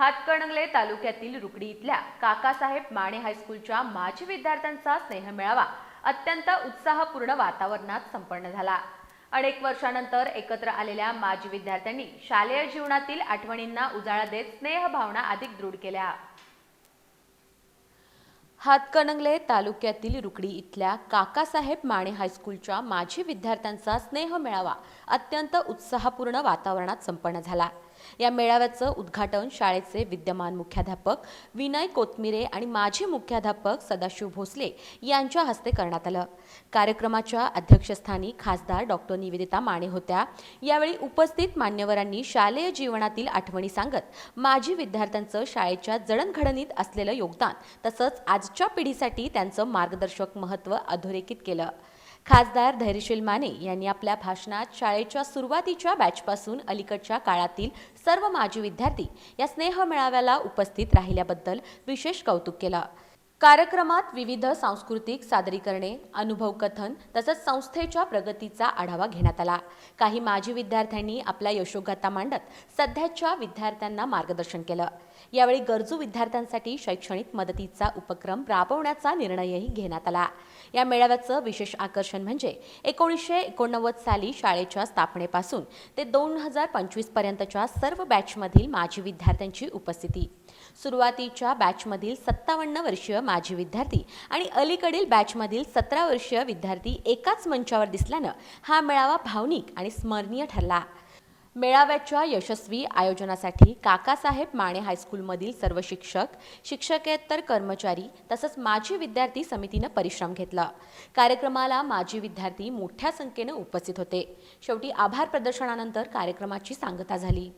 हातकणंगले तालुक्यातील रुकडी इथल्या काकासाहेब माने हायस्कूलच्या माजी विद्यार्थ्यांचा स्नेहमेळावा अत्यंत उत्साहपूर्ण वातावरणात संपन्न झाला. अनेक वर्षानंतर एकत्र आलेल्या माजी विद्यार्थ्यांनी शालेय जीवनातील आठवणींना उजाळा देत स्नेहभावना अधिक दृढ केल्या. हातकणंगले तालुक्यातील रुकडी इथल्या काकासाहेब माने हायस्कूलच्या माजी विद्यार्थ्यांचा स्नेह मिळावा अत्यंत उत्साहपूर्ण वातावरणात संपन्न झाला. या मेळाव्याचं उद्घाटन शाळेचे विद्यमान मुख्याध्यापक विनय कोतमिरे आणि माजी मुख्याध्यापक सदाशिव भोसले यांच्या हस्ते करण्यात आलं. कार्यक्रमाच्या अध्यक्षस्थानी खासदार डॉक्टर निवेदिता माने होत्या. यावेळी उपस्थित मान्यवरांनी शालेय जीवनातील आठवणी सांगत माजी विद्यार्थ्यांचं शाळेच्या जडणघडणीत असलेलं योगदान तसंच आजच्या पिढीसाठी त्यांचं मार्गदर्शक महत्त्व अधोरेखित केलं. खासदार धैर्यशील माने यांनी आपल्या भाषणात शाळेच्या सुरुवातीच्या बॅचपासून अलीकडच्या काळातील सर्व माजी विद्यार्थी या स्नेह मेळाव्याला उपस्थित राहिल्याबद्दल विशेष कौतुक केलं. कार्यक्रमात विविध सांस्कृतिक सादरीकरणे अनुभव कथन तसंच संस्थेच्या प्रगतीचा आढावा घेण्यात आला. काही माजी विद्यार्थ्यांनी आपल्या यशोगाथा मांडत सध्याच्या विद्यार्थ्यांना मार्गदर्शन केलं. यावेळी गरजू विद्यार्थ्यांसाठी शैक्षणिक मदतीचा उपक्रम राबवण्याचा निर्णयही घेण्यात आला. या मेळाव्याचं विशेष आकर्षण म्हणजे एकोणीसशे एकोणनव्वद साली शाळेच्या स्थापनेपासून ते दोन हजार पंचवीसपर्यंतच्या सर्व बॅचमधील माजी विद्यार्थ्यांची उपस्थिती. सुरुवातीच्या बॅचमधील सत्तावन्न वर्षीय माजी विद्यार्थी आणि अलीकडील बॅचमधील सतरा वर्षीय विद्यार्थी एकाच मंचावर दिसल्यानं हा मेळावा भावनिक आणि स्मरणीय ठरला. मेळाव्याच्या यशस्वी आयोजनासाठी काकासाहेब माने हायस्कूलमधील सर्व शिक्षक शिक्षकेतर कर्मचारी तसंच माजी विद्यार्थी समितीनं परिश्रम घेतला. कार्यक्रमाला माजी विद्यार्थी मोठ्या संख्येनं उपस्थित होते. शेवटी आभार प्रदर्शनानंतर कार्यक्रमाची सांगता झाली.